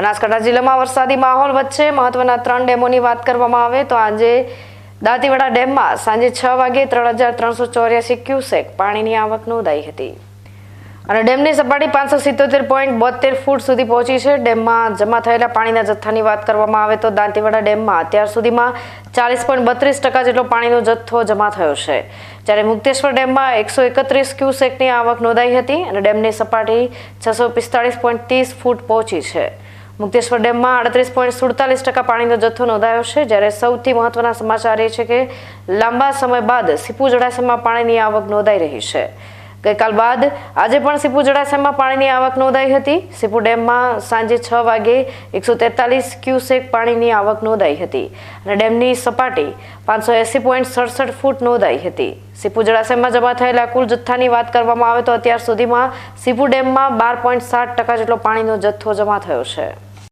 બનાસકાંઠા જિલ્લામાં વરસાદી માહોલ વચ્ચે મહત્વના ત્રણ ડેમોની વાત કરવામાં આવે તો આજે દાંતીવાડા ડેમમાં સાંજે છ વાગે ત્રણ હજાર ત્રણસો ચોર્યાસી ક્યુસેક પાણીની આવક નોંધાઈ હતી. અને ડેમની સપાટી પાંચસો સિત્તોતેર પોઈન્ટ બોતેર ફૂટ સુધી પહોંચી છે. ડેમમાં જમા થયેલા પાણીના જથ્થાની વાત કરવામાં આવે તો દાંતીવાડા ડેમમાં અત્યાર સુધીમાં ચાલીસ પોઈન્ટ બત્રીસ ટકા જેટલો પાણીનો જથ્થો જમા થયો છે. જ્યારે મુક્તેશ્વર ડેમમાં એકસો એકત્રીસ ક્યુસેકની આવક નોંધાઈ હતી અને ડેમની સપાટી છસો પિસ્તાળીસ પોઈન્ટ ત્રીસ ફૂટ પહોંચી છે. મુક્તેશ્વર ડેમમાં આડત્રીસ પોઈન્ટ સુડતાલીસ ટકા પાણીનો જથ્થો નોંધાયો છે. જ્યારે સૌથી મહત્વના સમાચાર એ છે કે લાંબા સમય બાદ સીપુ જળાશયમાં પાણીની આવક નોંધાઈ રહી છે. ગઈકાલ બાદ આજે પણ સીપુ જળાશયમાં પાણીની આવક નોંધાઈ હતી. સીપુ ડેમમાં સાંજે છ વાગે એકસો તેતાલીસ ક્યુસેક પાણીની આવક નોંધાઈ હતી અને ડેમની સપાટી પાંચસો એસી પોઈન્ટ સડસઠ ફૂટ નોંધાઈ હતી. સીપુ જળાશયમાં જમા થયેલા કુલ જથ્થાની વાત કરવામાં આવે તો અત્યાર સુધીમાં સીપુ ડેમમાં બાર પોઈન્ટ સાત ટકા જેટલો પાણીનો જથ્થો જમા થયો છે.